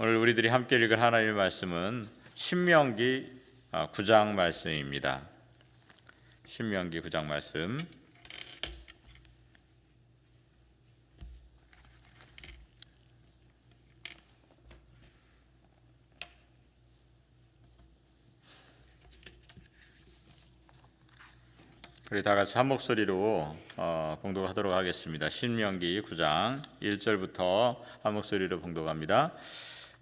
오늘 우리들이 함께 읽을 하나님의 말씀은 신명기 9장 말씀입니다. 신명기 9장 말씀. 우리 다 같이 한 목소리로 어, 봉독하도록 하겠습니다. 신명기 9장 1절부터 한 목소리로 봉독합니다.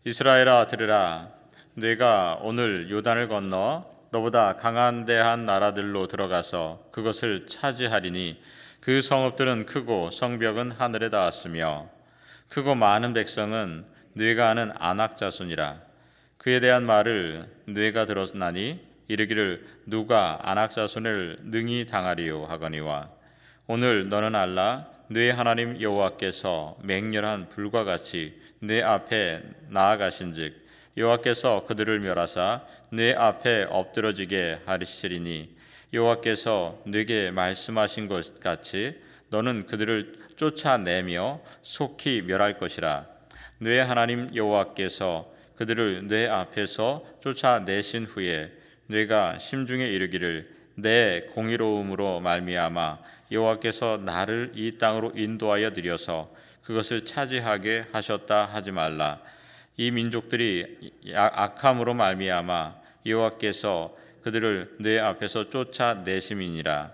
이스라엘아 들으라. 내가 오늘 요단을 건너 너보다 강한 대한 나라들로 들어가서 그것을 차지하리니 그 성읍들은 크고 성벽은 하늘에 닿았으며 크고 많은 백성은 뇌가 아는 안악 자손이라. 그에 대한 말을 뇌가 들었나니 이르기를 누가 안악 자손을 능히 당하리요 하거니와 오늘 너는 알라 뇌 하나님 여호와께서 맹렬한 불과 같이 내 앞에 나아가신즉 여호와께서 그들을 멸하사 내 앞에 엎드러지게 하시리니 여호와께서 내게 말씀하신 것 같이 너는 그들을 쫓아내며 속히 멸할 것이라. 내 하나님 여호와께서 그들을 내 앞에서 쫓아내신 후에 내가 심중에 이르기를 내 공의로움으로 말미암아 여호와께서 나를 이 땅으로 인도하여 들여서 그것을 차지하게 하셨다 하지 말라. 이 민족들이 악함으로 말미암아 여호와께서 그들을 내 앞에서 쫓아내심이니라.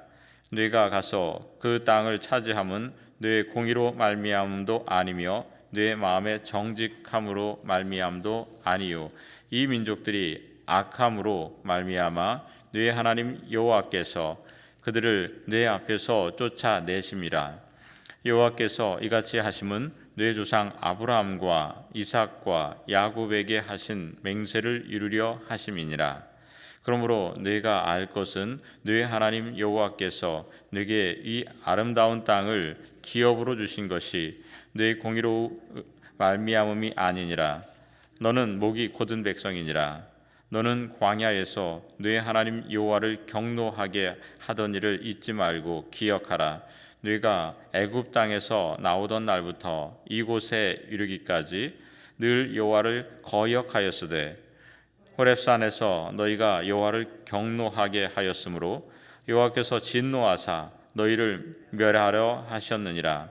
네가 가서 그 땅을 차지함은 내 공의로 말미암도 아니며 내 마음의 정직함으로 말미암도 아니요. 이 민족들이 악함으로 말미암아 네 하나님 여호와께서 그들을 내 앞에서 쫓아내심이라 여호와께서 이같이 하심은 내 조상 아브라함과 이삭과 야곱에게 하신 맹세를 이루려 하심이니라. 그러므로 네가 알 것은 네 하나님 여호와께서 네게 이 아름다운 땅을 기업으로 주신 것이 네 공의로 말미암음이 아니니라. 너는 목이 곧은 백성이니라 너는 광야에서 네 하나님 여호와를 경노하게 하던 일을 잊지 말고 기억하라. 네가 애굽 땅에서 나오던 날부터 이곳에 이르기까지 늘 여호와를 거역하였으되 호렙산에서 너희가 여호와를 경노하게 하였으므로 여호와께서 진노하사 너희를 멸하려 하셨느니라.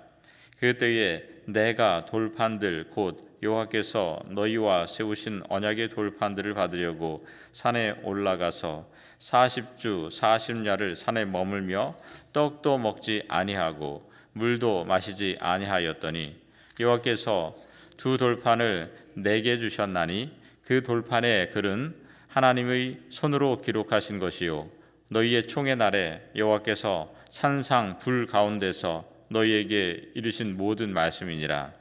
그때에 내가 돌판들 곧 여호와께서 너희와 세우신 언약의 돌판들을 받으려고 산에 올라가서 40주 40야를 산에 머물며 떡도 먹지 아니하고 물도 마시지 아니하였더니 여호와께서 두 돌판을 내게 주셨나니 그 돌판의 글은 하나님의 손으로 기록하신 것이요 너희의 총의 날에 여호와께서 산상 불 가운데서 너희에게 이르신 모든 말씀이니라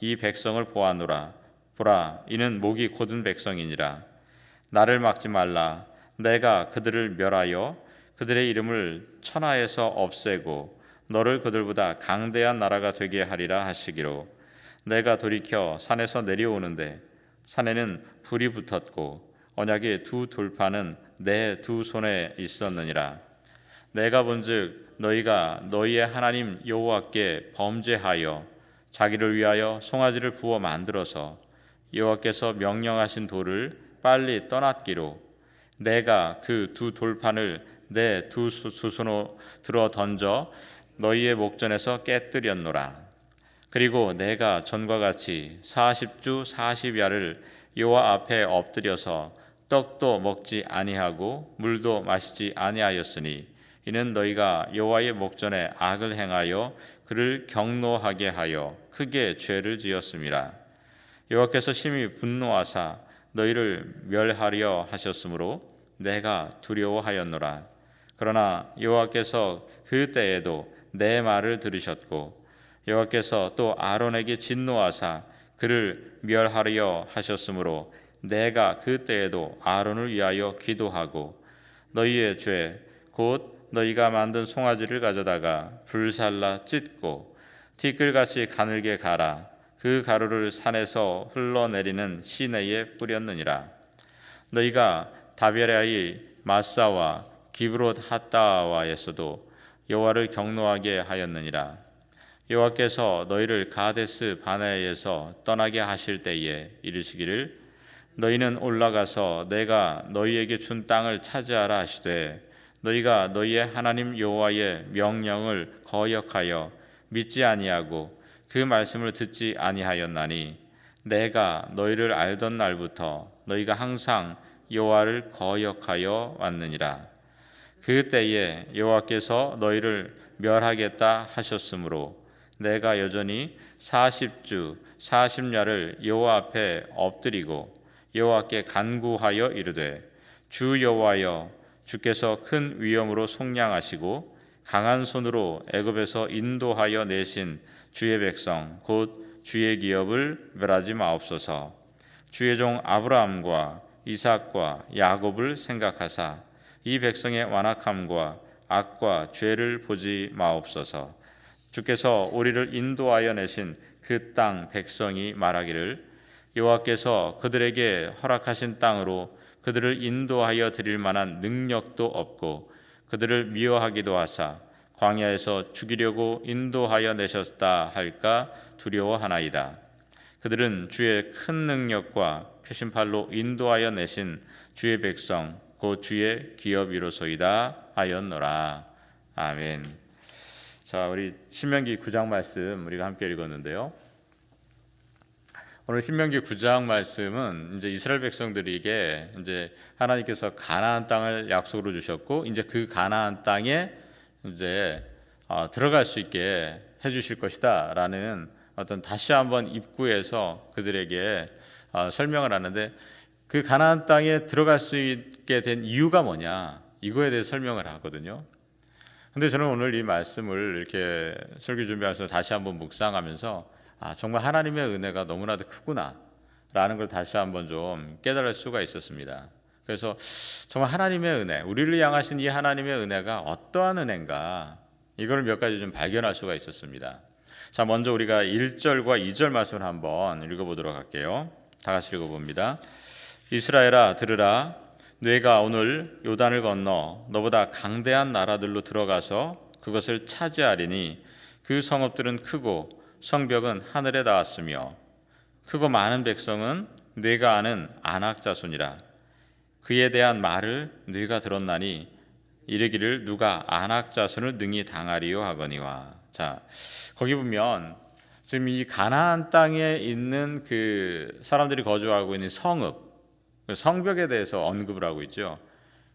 이 백성을 보아노라. 보라 이는 목이 곧은 백성이니라. 나를 막지 말라. 내가 그들을 멸하여 그들의 이름을 천하에서 없애고 너를 그들보다 강대한 나라가 되게 하리라 하시기로. 내가 돌이켜 산에서 내려오는데 산에는 불이 붙었고 언약의 두 돌판은 내 두 손에 있었느니라. 내가 본즉 너희가 너희의 하나님 여호와께 범죄하여 자기를 위하여 송아지를 부어 만들어서 여호와께서 명령하신 돌을 빨리 떠났기로 내가 그 두 돌판을 내 두 수손으로 들어 던져 너희의 목전에서 깨뜨렸노라. 그리고 내가 전과 같이 40주 40야를 여호와 앞에 엎드려서 떡도 먹지 아니하고 물도 마시지 아니하였으니 이는 너희가 여호와의 목전에 악을 행하여 그를 경노하게 하여 크게 죄를 지었습니다. 여호와께서 심히 분노하사 너희를 멸하려 하셨으므로 내가 두려워하였노라. 그러나 여호와께서 그 때에도 내 말을 들으셨고 여호와께서 또 아론에게 진노하사 그를 멸하려 하셨으므로 내가 그 때에도 아론을 위하여 기도하고 너희의 죄 곧 너희가 만든 송아지를 가져다가 불살라 찢고 티끌같이 가늘게 갈아 그 가루를 산에서 흘러내리는 시내에 뿌렸느니라. 너희가 다베라의 마사와 기브롯 핫다와에서도 여호와를 경노하게 하였느니라. 여호와께서 너희를 가데스 바네에서 떠나게 하실 때에 이르시기를 너희는 올라가서 내가 너희에게 준 땅을 차지하라 하시되 너희가 너희의 하나님 여호와의 명령을 거역하여 믿지 아니하고 그 말씀을 듣지 아니하였나니 내가 너희를 알던 날부터 너희가 항상 여호와를 거역하여 왔느니라. 그 때에 여호와께서 너희를 멸하겠다 하셨으므로 내가 여전히 40주 40야를 여호와 앞에 엎드리고 여호와께 간구하여 이르되 주 여호와여 주께서 큰 위엄으로 속량하시고 강한 손으로 애굽에서 인도하여 내신 주의 백성 곧 주의 기업을 멸하지 마옵소서. 주의 종 아브라함과 이삭과 야곱을 생각하사 이 백성의 완악함과 악과 죄를 보지 마옵소서. 주께서 우리를 인도하여 내신 그 땅 백성이 말하기를 여호와께서 그들에게 허락하신 땅으로 그들을 인도하여 드릴 만한 능력도 없고 그들을 미워하기도 하사 광야에서 죽이려고 인도하여 내셨다 할까 두려워하나이다. 그들은 주의 큰 능력과 표심팔로 인도하여 내신 주의 백성 곧 주의 기업이로소이다 하였노라. 아멘. 자, 우리 신명기 9장 말씀 우리가 함께 읽었는데요. 오늘 신명기 9장 말씀은 이제 이스라엘 백성들에게 이제 하나님께서 가나안 땅을 약속으로 주셨고 이제 그 가나안 땅에 이제 어, 들어갈 수 있게 해 주실 것이다라는 어떤 다시 한번 입구에서 그들에게 어, 설명을 하는데 그 가나안 땅에 들어갈 수 있게 된 이유가 뭐냐 이거에 대해 설명을 하거든요. 근데 저는 오늘 이 말씀을 이렇게 설교 준비하면서 다시 한번 묵상하면서 아, 정말 하나님의 은혜가 너무나도 크구나라는 걸 다시 한번 좀 깨달을 수가 있었습니다. 그래서 정말 하나님의 은혜, 우리를 향하신 이 하나님의 은혜가 어떠한 은혜인가 이걸 몇 가지 좀 발견할 수가 있었습니다. 자, 먼저 우리가 1절과 2절 말씀을 한번 읽어 보도록 할게요. 다 같이 읽어 봅니다. 이스라엘아 들으라 내가 오늘 요단을 건너 너보다 강대한 나라들로 들어가서 그것을 차지하리니 그 성읍들은 크고 성벽은 하늘에 닿았으며 크고 많은 백성은 네가 아는 안악 자손이라 그에 대한 말을 네가 들었나니 이르기를 누가 안악 자손을 능히 당하리요 하거니와 자 거기 보면 지금 이 가나안 땅에 있는 그 사람들이 거주하고 있는 성읍 그 성벽에 대해서 언급을 하고 있죠.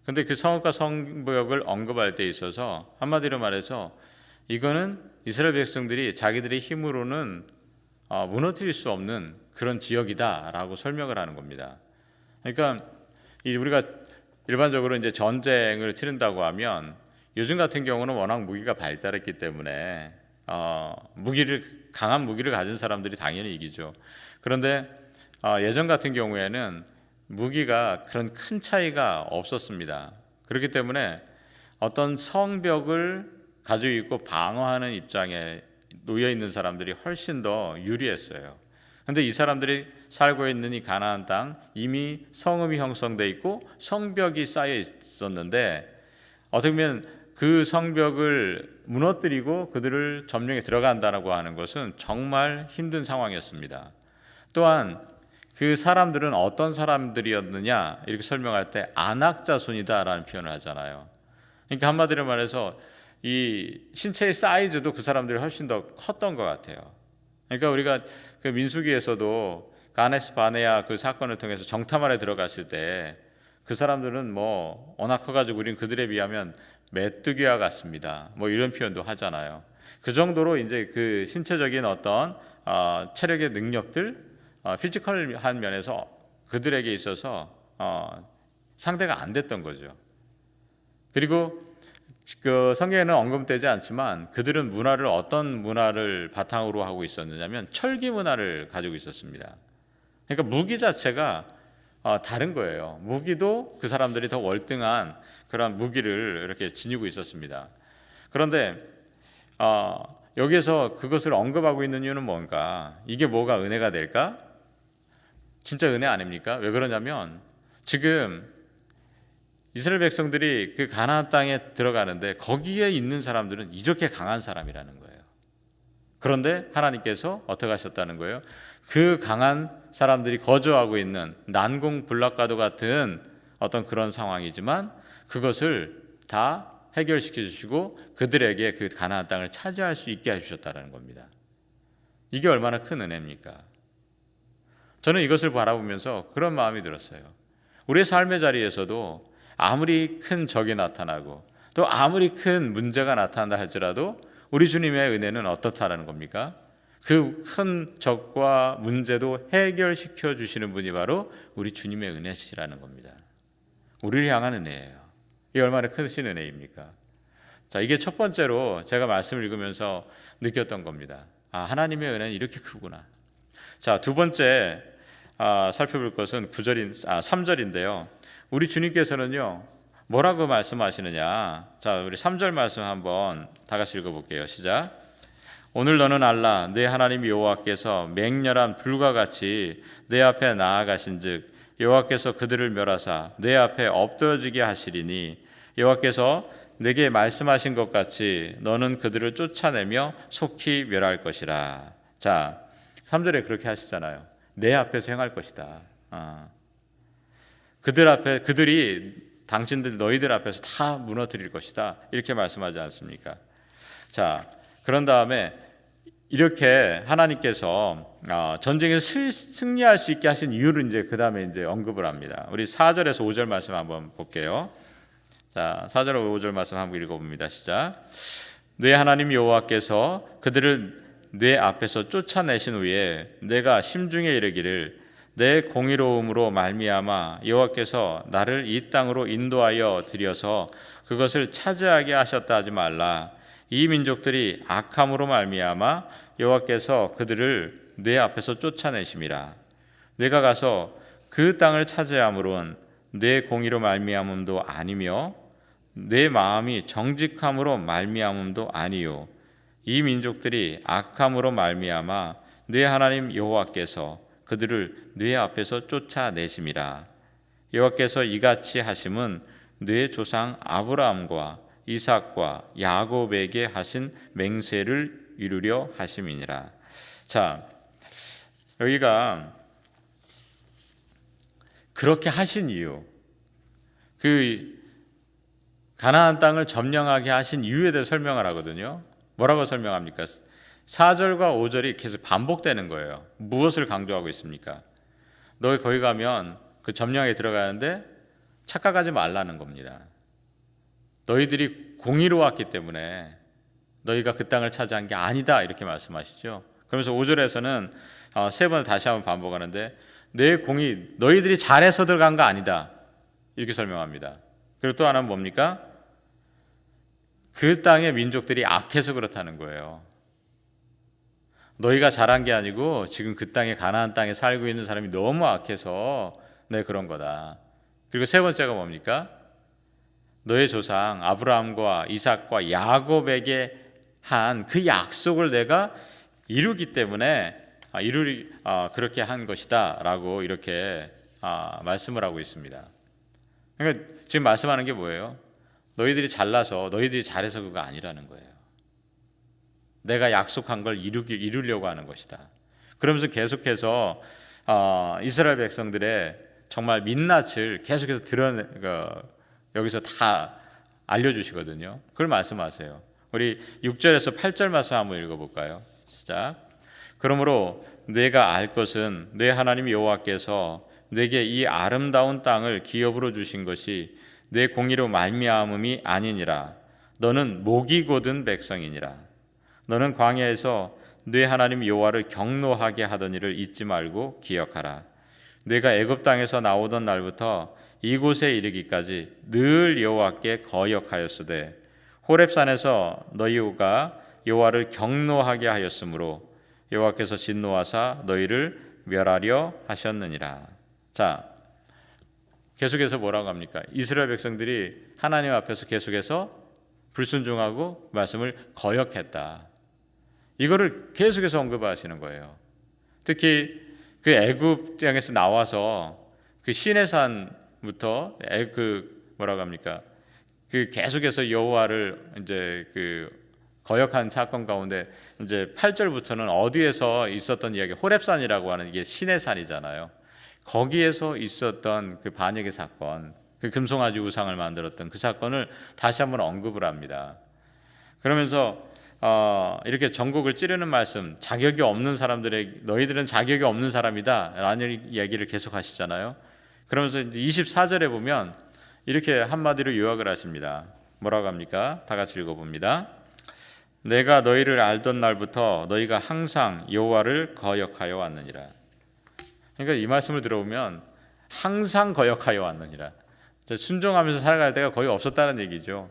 근데 그 성읍과 성벽을 언급할 때 있어서 한마디로 말해서 이거는 이스라엘 백성들이 자기들의 힘으로는 어, 무너뜨릴 수 없는 그런 지역이다라고 설명을 하는 겁니다. 그러니까 우리가 일반적으로 이제 전쟁을 치른다고 하면 요즘 같은 경우는 워낙 무기가 발달했기 때문에 어, 무기를 강한 무기를 가진 사람들이 당연히 이기죠. 그런데 어, 예전 같은 경우에는 무기가 그런 큰 차이가 없었습니다. 그렇기 때문에 어떤 성벽을 가지고 있고 방어하는 입장에 놓여 있는 사람들이 훨씬 더 유리했어요. 근데 이 사람들이 살고 있는 이 가나안 땅 이미 성읍이 형성돼 있고 성벽이 쌓여 있었는데 어떻게 보면 그 성벽을 무너뜨리고 그들을 점령에 들어간다라고 하는 것은 정말 힘든 상황이었습니다. 또한 그 사람들은 어떤 사람들이었느냐 이렇게 설명할 때 안악자손이다라는 표현을 하잖아요. 그러니까 한마디로 말해서 이 신체의 사이즈도 그 사람들이 훨씬 더 컸던 것 같아요. 그러니까 우리가 그 민수기에서도 가네스 바네아 그 사건을 통해서 정탐안에 들어갔을 때 그 사람들은 뭐 워낙 커가지고 우리는 그들에 비하면 메뚜기와 같습니다. 뭐 이런 표현도 하잖아요. 그 정도로 이제 그 신체적인 어떤 어, 체력의 능력들, 어, 피지컬한 면에서 그들에게 있어서 어, 상대가 안 됐던 거죠. 그리고 그 성경에는 언급되지 않지만 그들은 문화를 어떤 문화를 바탕으로 하고 있었느냐면 철기 문화를 가지고 있었습니다. 그러니까 무기 자체가 어, 다른 거예요. 무기도 그 사람들이 더 월등한 그런 무기를 이렇게 지니고 있었습니다. 그런데 어, 여기에서 그것을 언급하고 있는 이유는 뭔가? 이게 뭐가 은혜가 될까? 진짜 은혜 아닙니까? 왜 그러냐면 지금 이스라엘 백성들이 그 가나안 땅에 들어가는데 거기에 있는 사람들은 이렇게 강한 사람이라는 거예요. 그런데 하나님께서 어떻게 하셨다는 거예요? 그 강한 사람들이 거주하고 있는 난공불락과도 같은 어떤 그런 상황이지만 그것을 다 해결시켜 주시고 그들에게 그 가나안 땅을 차지할 수 있게 해 주셨다는 겁니다. 이게 얼마나 큰 은혜입니까? 저는 이것을 바라보면서 그런 마음이 들었어요. 우리의 삶의 자리에서도 아무리 큰 적이 나타나고 또 아무리 큰 문제가 나타난다 할지라도 우리 주님의 은혜는 어떻다라는 겁니까? 그 큰 적과 문제도 해결시켜 주시는 분이 바로 우리 주님의 은혜시라는 겁니다. 우리를 향한 은혜예요. 이게 얼마나 크신 은혜입니까? 자, 이게 첫 번째로 제가 말씀을 읽으면서 느꼈던 겁니다. 아, 하나님의 은혜는 이렇게 크구나. 자, 두 번째 아, 살펴볼 것은 9절인 아, 3절인데요. 우리 주님께서는요. 뭐라고 말씀하시느냐? 자, 우리 3절 말씀 한번 다 같이 읽어 볼게요. 시작. 오늘 너는 알라 내 하나님 여호와께서 맹렬한 불과 같이 내 앞에 나아가신즉 여호와께서 그들을 멸하사 내 앞에 엎드러지게 하시리니 여호와께서 내게 말씀하신 것 같이 너는 그들을 쫓아내며 속히 멸할 것이라. 자, 3절에 그렇게 하시잖아요. 내 앞에서 행할 것이다. 아. 그들 앞에 그들이 당신들 너희들 앞에서 다 무너뜨릴 것이다. 이렇게 말씀하지 않습니까? 자, 그런 다음에 이렇게 하나님께서 어, 전쟁에 승리할 수 있게 하신 이유를 이제 그 다음에 이제 언급을 합니다. 우리 4절에서 5절 말씀 한번 볼게요. 자, 4절 5절 말씀 한번 읽어봅니다. 시작. 내 하나님 여호와께서 그들을 내 앞에서 쫓아내신 후에 내가 심중에 이르기를 내 공의로움으로 말미암아 여호와께서 나를 이 땅으로 인도하여 들여서 그것을 차지하게 하셨다 하지 말라. 이 민족들이 악함으로 말미암아 여호와께서 그들을 내 앞에서 쫓아내심이라. 내가 가서 그 땅을 차지함으로는 내 공의로 말미암음도 아니며 내 마음이 정직함으로 말미암음도 아니요. 이 민족들이 악함으로 말미암아 내 하나님 여호와께서 그들을 내 앞에서 쫓아내심이라. 여호와께서 이같이 하심은 내 조상 아브라함과 이삭과 야곱에게 하신 맹세를 이루려 하심이니라. 자, 여기가 그렇게 하신 이유, 그 가나안 땅을 점령하게 하신 이유에 대해 설명을 하거든요. 뭐라고 설명합니까? 4절과 5절이 계속 반복되는 거예요. 무엇을 강조하고 있습니까? 너 거기 가면 그 점령에 들어가는데 착각하지 말라는 겁니다. 너희들이 공의로 왔기 때문에 너희가 그 땅을 차지한 게 아니다 이렇게 말씀하시죠. 그러면서 5절에서는 어, 세번 다시 한번 반복하는데 내 공의 너희들이 잘해서 들어간 거 아니다 이렇게 설명합니다. 그리고 또 하나는 뭡니까? 그 땅의 민족들이 악해서 그렇다는 거예요. 너희가 잘한 게 아니고 지금 그 땅에 가나안 땅에 살고 있는 사람이 너무 악해서 네 그런 거다. 그리고 세 번째가 뭡니까? 너의 조상 아브라함과 이삭과 야곱에게 한 그 약속을 내가 이루기 때문에 아, 이루 아, 그렇게 한 것이다라고 이렇게 아, 말씀을 하고 있습니다. 그러니까 지금 말씀하는 게 뭐예요? 너희들이 잘나서 너희들이 잘해서 그거 아니라는 거예요. 내가 약속한 걸 이루기, 이루려고 하는 것이다. 그러면서 계속해서 어, 이스라엘 백성들의 정말 민낯을 계속해서 드러내 그, 여기서 다 알려주시거든요. 그걸 말씀하세요. 우리 6절에서 8절 말씀 한번 읽어볼까요? 시작. 그러므로 내가 알 것은 내 하나님 여호와께서 내게 이 아름다운 땅을 기업으로 주신 것이 내 공의로 말미암음이 아니니라. 너는 목이 곧은 백성이니라. 너는 광야에서 내 하나님 여호와를 경노하게 하던 일을 잊지 말고 기억하라. 내가 애굽 땅에서 나오던 날부터 이곳에 이르기까지 늘 여호와께 거역하였으되 호렙산에서 너희가 여호와를 경노하게 하였으므로 여호와께서 진노하사 너희를 멸하려 하셨느니라. 자, 계속해서 뭐라고 합니까? 이스라엘 백성들이 하나님 앞에서 계속해서 불순종하고 말씀을 거역했다. 이거를 계속해서 언급하시는 거예요. 특히 그 애굽 땅에서 나와서 그 시내산부터 애, 그 뭐라고 합니까? 그 계속해서 여호와를 이제 그 거역한 사건 가운데 이제 8절부터는 어디에서 있었던 이야기 호렙산이라고 하는 이게 시내산이잖아요. 거기에서 있었던 그 반역의 사건, 그 금송아지 우상을 만들었던 그 사건을 다시 한번 언급을 합니다. 그러면서 어, 이렇게 전국을 찌르는 말씀, 자격이 없는 사람들의 너희들은 자격이 없는 사람이다라는 이야기를 계속 하시잖아요. 그러면서 이제 24절에 보면 이렇게 한마디로 요약을 하십니다. 뭐라고 합니까? 다 같이 읽어 봅니다. 내가 너희를 알던 날부터 너희가 항상 여호와를 거역하여 왔느니라. 그러니까 이 말씀을 들어보면 항상 거역하여 왔느니라. 순종하면서 살아갈 때가 거의 없었다는 얘기죠.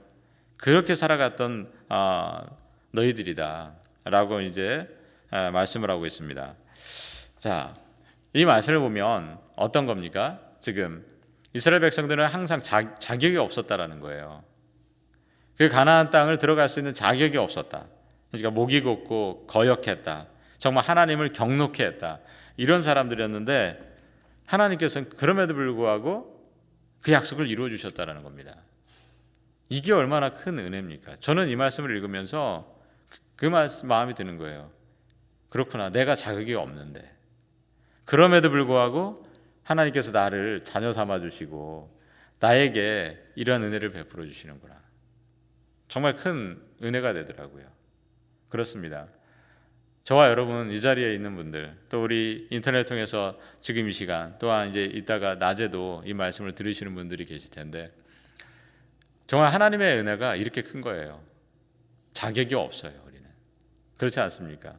그렇게 살아갔던 아, 너희들이다 라고 이제 아, 말씀을 하고 있습니다. 자, 이 말씀을 보면 어떤 겁니까? 지금 이스라엘 백성들은 항상 자, 자격이 없었다라는 거예요. 그 가나안 땅을 들어갈 수 있는 자격이 없었다. 그러니까 목이 곱고 거역했다. 정말 하나님을 경록해 했다. 이런 사람들이었는데 하나님께서는 그럼에도 불구하고 그 약속을 이루어 주셨다라는 겁니다. 이게 얼마나 큰 은혜입니까? 저는 이 말씀을 읽으면서 그, 그 말씀 마음이 드는 거예요. 그렇구나. 내가 자격이 없는데. 그럼에도 불구하고 하나님께서 나를 자녀 삼아 주시고 나에게 이런 은혜를 베풀어 주시는구나. 정말 큰 은혜가 되더라고요. 그렇습니다. 저와 여러분 이 자리에 있는 분들 또 우리 인터넷 통해서 지금 이 시간 또한 이제 이따가 낮에도 이 말씀을 들으시는 분들이 계실 텐데 정말 하나님의 은혜가 이렇게 큰 거예요. 자격이 없어요, 우리는. 그렇지 않습니까?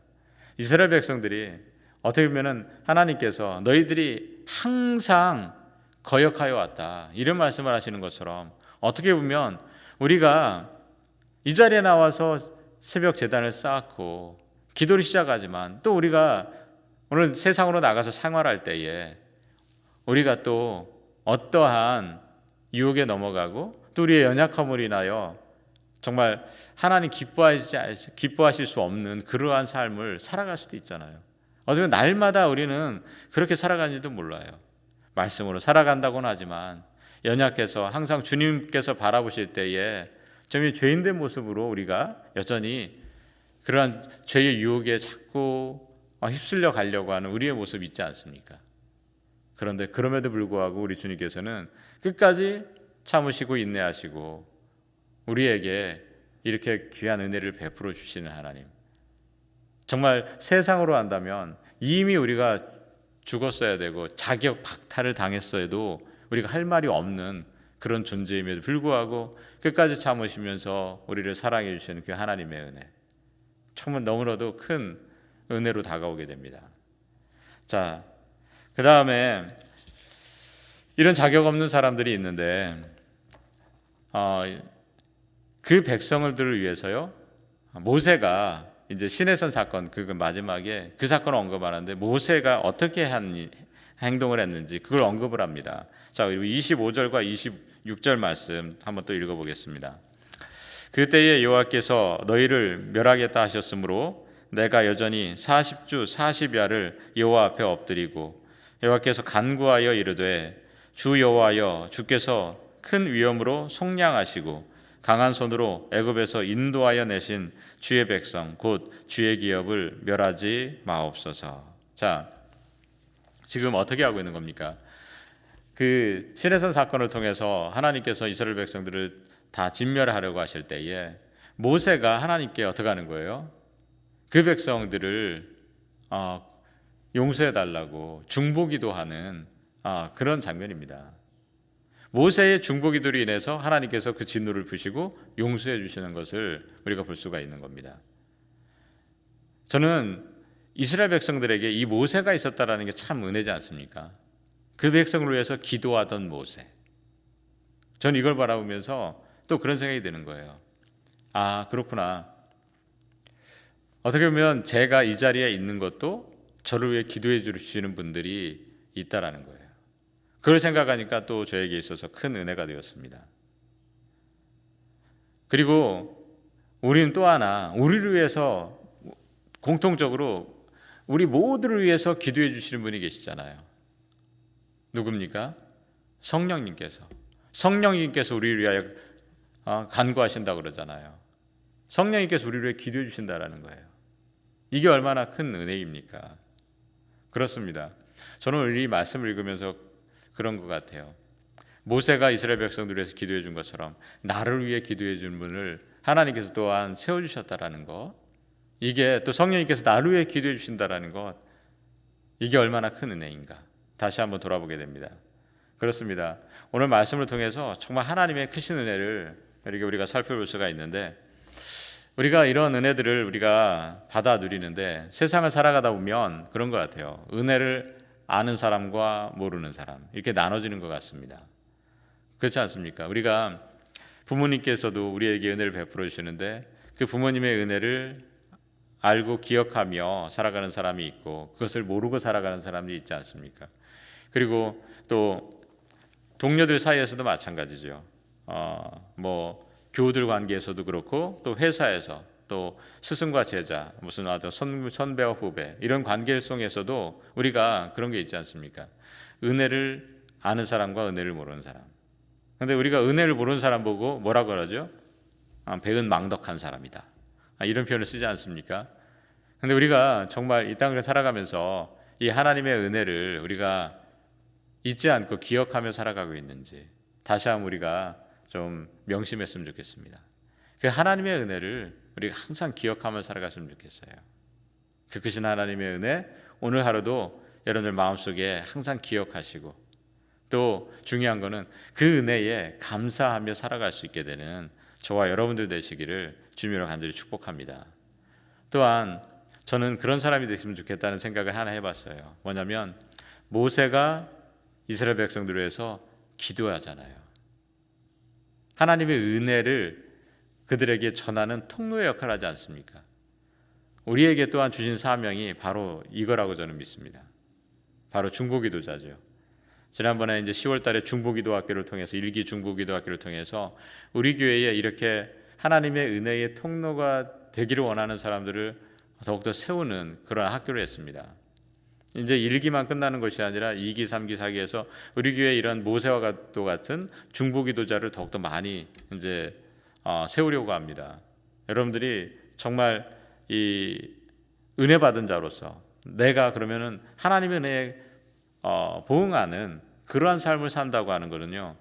이스라엘 백성들이 어떻게 보면은 하나님께서 너희들이 항상 거역하여 왔다. 이런 말씀을 하시는 것처럼 어떻게 보면 우리가 이 자리에 나와서 새벽 재단을 쌓고 기도를 시작하지만 또 우리가 오늘 세상으로 나가서 생활할 때에 우리가 또 어떠한 유혹에 넘어가고 또 우리의 연약함을 인하여 정말 하나님 기뻐하시, 기뻐하실 수 없는 그러한 삶을 살아갈 수도 있잖아요. 어쩌면 날마다 우리는 그렇게 살아가는지도 몰라요. 말씀으로 살아간다고는 하지만 연약해서 항상 주님께서 바라보실 때에 좀 죄인된 모습으로 우리가 여전히 그러한 죄의 유혹에 자꾸 휩쓸려 가려고 하는 우리의 모습이 있지 않습니까? 그런데 그럼에도 불구하고 우리 주님께서는 끝까지 참으시고 인내하시고 우리에게 이렇게 귀한 은혜를 베풀어 주시는 하나님. 정말 세상으로 한다면 이미 우리가 죽었어야 되고 자격 박탈을 당했어도 우리가 할 말이 없는 그런 존재임에도 불구하고 끝까지 참으시면서 우리를 사랑해 주시는 그 하나님의 은혜. 정말 너무나도 큰 은혜로 다가오게 됩니다. 자, 그 다음에 이런 자격 없는 사람들이 있는데 어, 그 백성들을 위해서요 모세가 이제 시내선 사건 그 마지막에 그 사건을 언급하는데 모세가 어떻게 한 행동을 했는지 그걸 언급을 합니다. 자, 그리고 25절과 26절 말씀 한번 또 읽어 보겠습니다. 그때에 여호와께서 너희를 멸하겠다 하셨으므로 내가 여전히 40주 40야를 여호와 앞에 엎드리고 여호와께서 간구하여 이르되 주 여호와여 주께서 큰 위엄으로 속량하시고 강한 손으로 애굽에서 인도하여 내신 주의 백성 곧 주의 기업을 멸하지 마옵소서. 자, 지금 어떻게 하고 있는 겁니까? 그 시내산 사건을 통해서 하나님께서 이스라엘 백성들을 다 진멸하려고 하실 때에 모세가 하나님께 어떻게 하는 거예요? 그 백성들을 어, 용서해 달라고 중보기도 하는 어, 그런 장면입니다. 모세의 중보기도로 인해서 하나님께서 그 진노를 푸시고 용서해 주시는 것을 우리가 볼 수가 있는 겁니다. 저는 이스라엘 백성들에게 이 모세가 있었다라는 게 참 은혜지 않습니까? 그 백성을 위해서 기도하던 모세. 저는 이걸 바라보면서 또 그런 생각이 드는 거예요. 아, 그렇구나. 어떻게 보면 제가 이 자리에 있는 것도 저를 위해 기도해 주시는 분들이 있다라는 거예요. 그걸 생각하니까 또 저에게 있어서 큰 은혜가 되었습니다. 그리고 우리는 또 하나 우리를 위해서 공통적으로 우리 모두를 위해서 기도해 주시는 분이 계시잖아요. 누굽니까? 성령님께서. 성령님께서 우리를 위하여 어, 간구하신다 그러잖아요. 성령님께서 우리를 위해 기도해 주신다라는 거예요. 이게 얼마나 큰 은혜입니까? 그렇습니다. 저는 이 말씀을 읽으면서 그런 것 같아요. 모세가 이스라엘 백성들을 위해서 기도해 준 것처럼 나를 위해 기도해 준 분을 하나님께서 또한 세워 주셨다라는 것. 이게 또 성령님께서 나를 위해 기도해 주신다라는 것. 이게 얼마나 큰 은혜인가. 다시 한번 돌아보게 됩니다. 그렇습니다. 오늘 말씀을 통해서 정말 하나님의 크신 은혜를 이렇게 우리가 살펴볼 수가 있는데 우리가 이런 은혜들을 우리가 받아 누리는데 세상을 살아가다 보면 그런 것 같아요. 은혜를 아는 사람과 모르는 사람 이렇게 나눠지는 것 같습니다. 그렇지 않습니까? 우리가 부모님께서도 우리에게 은혜를 베풀어 주시는데 그 부모님의 은혜를 알고 기억하며 살아가는 사람이 있고 그것을 모르고 살아가는 사람이 있지 않습니까? 그리고 또 동료들 사이에서도 마찬가지죠. 어, 뭐 교우들 관계에서도 그렇고 또 회사에서 또 스승과 제자 무슨 아주 선, 선배와 후배 이런 관계성에서도 우리가 그런 게 있지 않습니까? 은혜를 아는 사람과 은혜를 모르는 사람. 근데 우리가 은혜를 모르는 사람 보고 뭐라고 그러죠? 아, 배은 망덕한 사람이다. 아, 이런 표현을 쓰지 않습니까? 근데 우리가 정말 이 땅을 살아가면서 이 하나님의 은혜를 우리가 잊지 않고 기억하며 살아가고 있는지 다시 한번 우리가 좀 명심했으면 좋겠습니다. 그 하나님의 은혜를 우리가 항상 기억하며 살아갔으면 좋겠어요. 그 크신 하나님의 은혜 오늘 하루도 여러분들 마음속에 항상 기억하시고 또 중요한 거는 그 은혜에 감사하며 살아갈 수 있게 되는 저와 여러분들 되시기를 주님으로 간절히 축복합니다. 또한 저는 그런 사람이 됐으면 좋겠다는 생각을 하나 해봤어요. 뭐냐면 모세가 이스라엘 백성들을 위해서 기도하잖아요. 하나님의 은혜를 그들에게 전하는 통로의 역할을 하지 않습니까? 우리에게 또한 주신 사명이 바로 이거라고 저는 믿습니다. 바로 중보기도자죠. 지난번에 이제 10월 달에 중보기도 학교를 통해서 일기 중보기도 학교를 통해서 우리 교회에 이렇게 하나님의 은혜의 통로가 되기를 원하는 사람들을 더욱더 세우는 그런 학교를 했습니다. 이제 1기만 끝나는 것이 아니라 2기, 3기, 4기에서 우리 교회 이런 모세와 도 같은 중보기도자를 더욱더 많이 이제 어, 세우려고 합니다. 여러분들이 정말 이 은혜 받은 자로서 내가 그러면은 하나님의 은혜에 어, 보응하는 그러한 삶을 산다고 하는 거는요.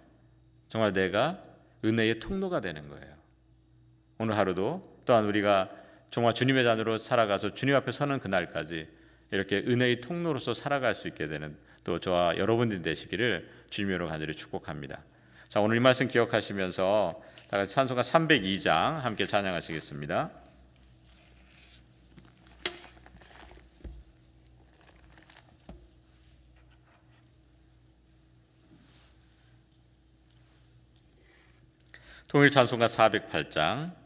정말 내가 은혜의 통로가 되는 거예요. 오늘 하루도 또한 우리가 정말 주님의 자녀로 살아가서 주님 앞에 서는 그날까지 이렇게 은혜의 통로로서 살아갈 수 있게 되는 또 저와 여러분들이 되시기를 주님으로 간절히 축복합니다. 자 오늘 이 말씀 기억하시면서 다 찬송가 302장 함께 찬양하시겠습니다. 통일 찬송가 408장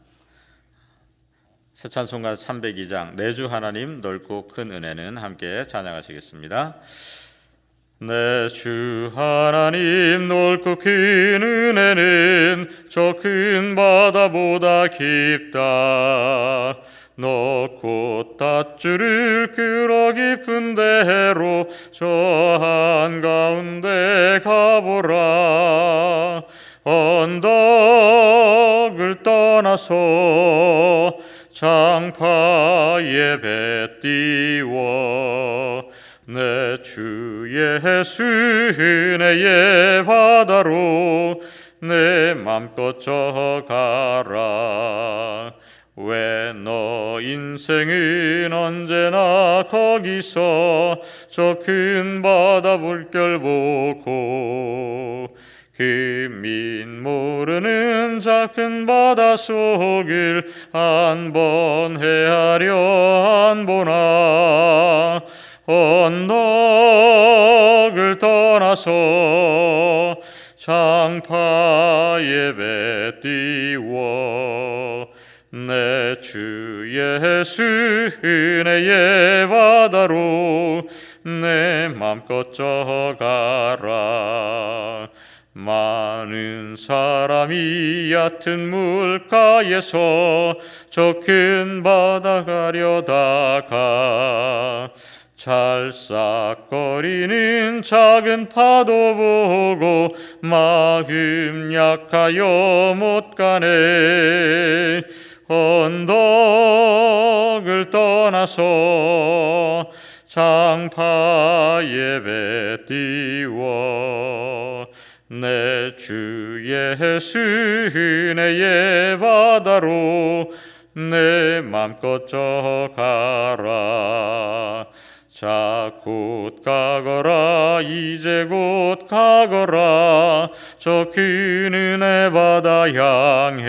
새 찬송가 302장 내주 하나님 넓고 큰 은혜는 함께 찬양하시겠습니다. 내 주 하나님 넓고 큰 은혜는 저 큰 바다보다 깊다. 너곧 닷줄을 끌어 깊은 데로 저 한가운데 가보라. 언덕을 떠나서 장파에 배 띄워 내 주 예수 은혜의 바다로 내 맘껏 져가라. 왜 너 인생은 언제나 거기서 저 큰 바다 물결 보고 그민 모르는 작은 바다 속을 한번 헤아려 안 보나 언덕을 떠나서 장파에 배 띄워 내 주 예수 은혜의 바다로 내 맘껏 져가라. 많은 사람이 얕은 물가에서 저 큰 바다 가려다가 찰싹거리는 작은 파도 보고 마음 약하여 못 가네. 언덕을 떠나서 장파에 배 띄워 내 주 예수 은혜의 바다로 내 맘껏 져가라 자 곧 가거라 이제 곧 가거라. 저큰 은혜 바다 향해.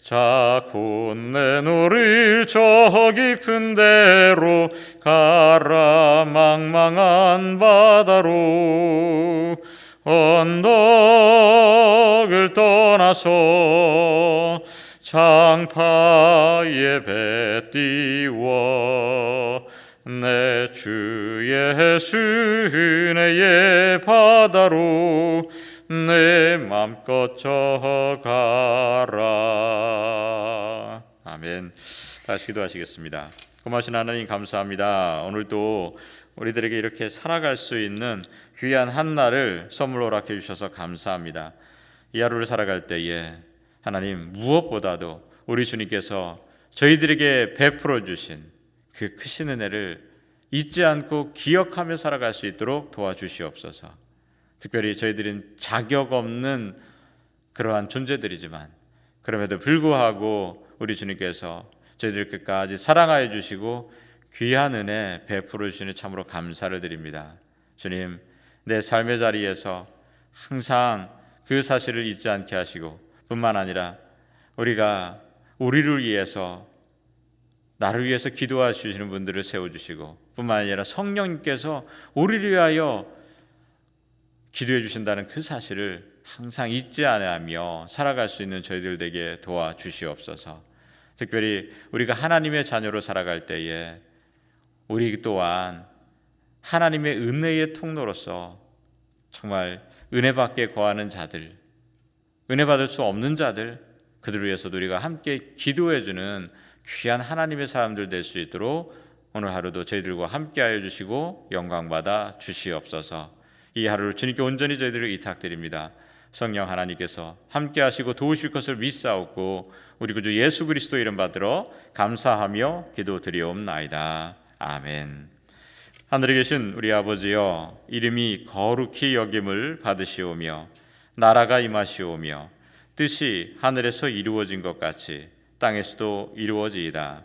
자 곧 내 노를 저 깊은 데로 가라 망망한 바다로. 언덕을 떠나서 장파에 배 띄워 내 주 예수 은혜의 바다로 내 맘껏 져가라. 아멘. 다시 기도하시겠습니다. 고마신 하나님 감사합니다. 오늘도 우리들에게 이렇게 살아갈 수 있는 귀한 한 날을 선물로 허락해 주셔서 감사합니다. 이 하루를 살아갈 때에 하나님 무엇보다도 우리 주님께서 저희들에게 베풀어 주신 그 크신 은혜를 잊지 않고 기억하며 살아갈 수 있도록 도와주시옵소서. 특별히 저희들은 자격 없는 그러한 존재들이지만 그럼에도 불구하고 우리 주님께서 저희들 끝까지 사랑하여 주시고 귀한 은혜 베풀어 주시니 참으로 감사를 드립니다. 주님, 내 삶의 자리에서 항상 그 사실을 잊지 않게 하시고 뿐만 아니라 우리가 우리를 위해서 나를 위해서 기도하시는 분들을 세워 주시고 뿐만 아니라 성령님께서 우리를 위하여 기도해 주신다는 그 사실을 항상 잊지 않으며 살아갈 수 있는 저희들 되게 도와 주시옵소서. 특별히 우리가 하나님의 자녀로 살아갈 때에 우리 또한 하나님의 은혜의 통로로서 정말 은혜 받게 거하는 자들, 은혜 받을 수 없는 자들, 그들을 위해서도 우리가 함께 기도해 주는 귀한 하나님의 사람들 될 수 있도록 오늘 하루도 저희들과 함께 하여 주시고 영광 받아 주시옵소서. 이 하루를 주님께 온전히 저희들을 이탁드립니다. 성령 하나님께서 함께 하시고 도우실 것을 믿사옵고 우리 구주 예수 그리스도 이름 받들어 감사하며 기도드리옵나이다. 아멘. 하늘에 계신 우리 아버지여 이름이 거룩히 여김을 받으시오며 나라가 임하시오며 뜻이 하늘에서 이루어진 것 같이 땅에서도 이루어지이다.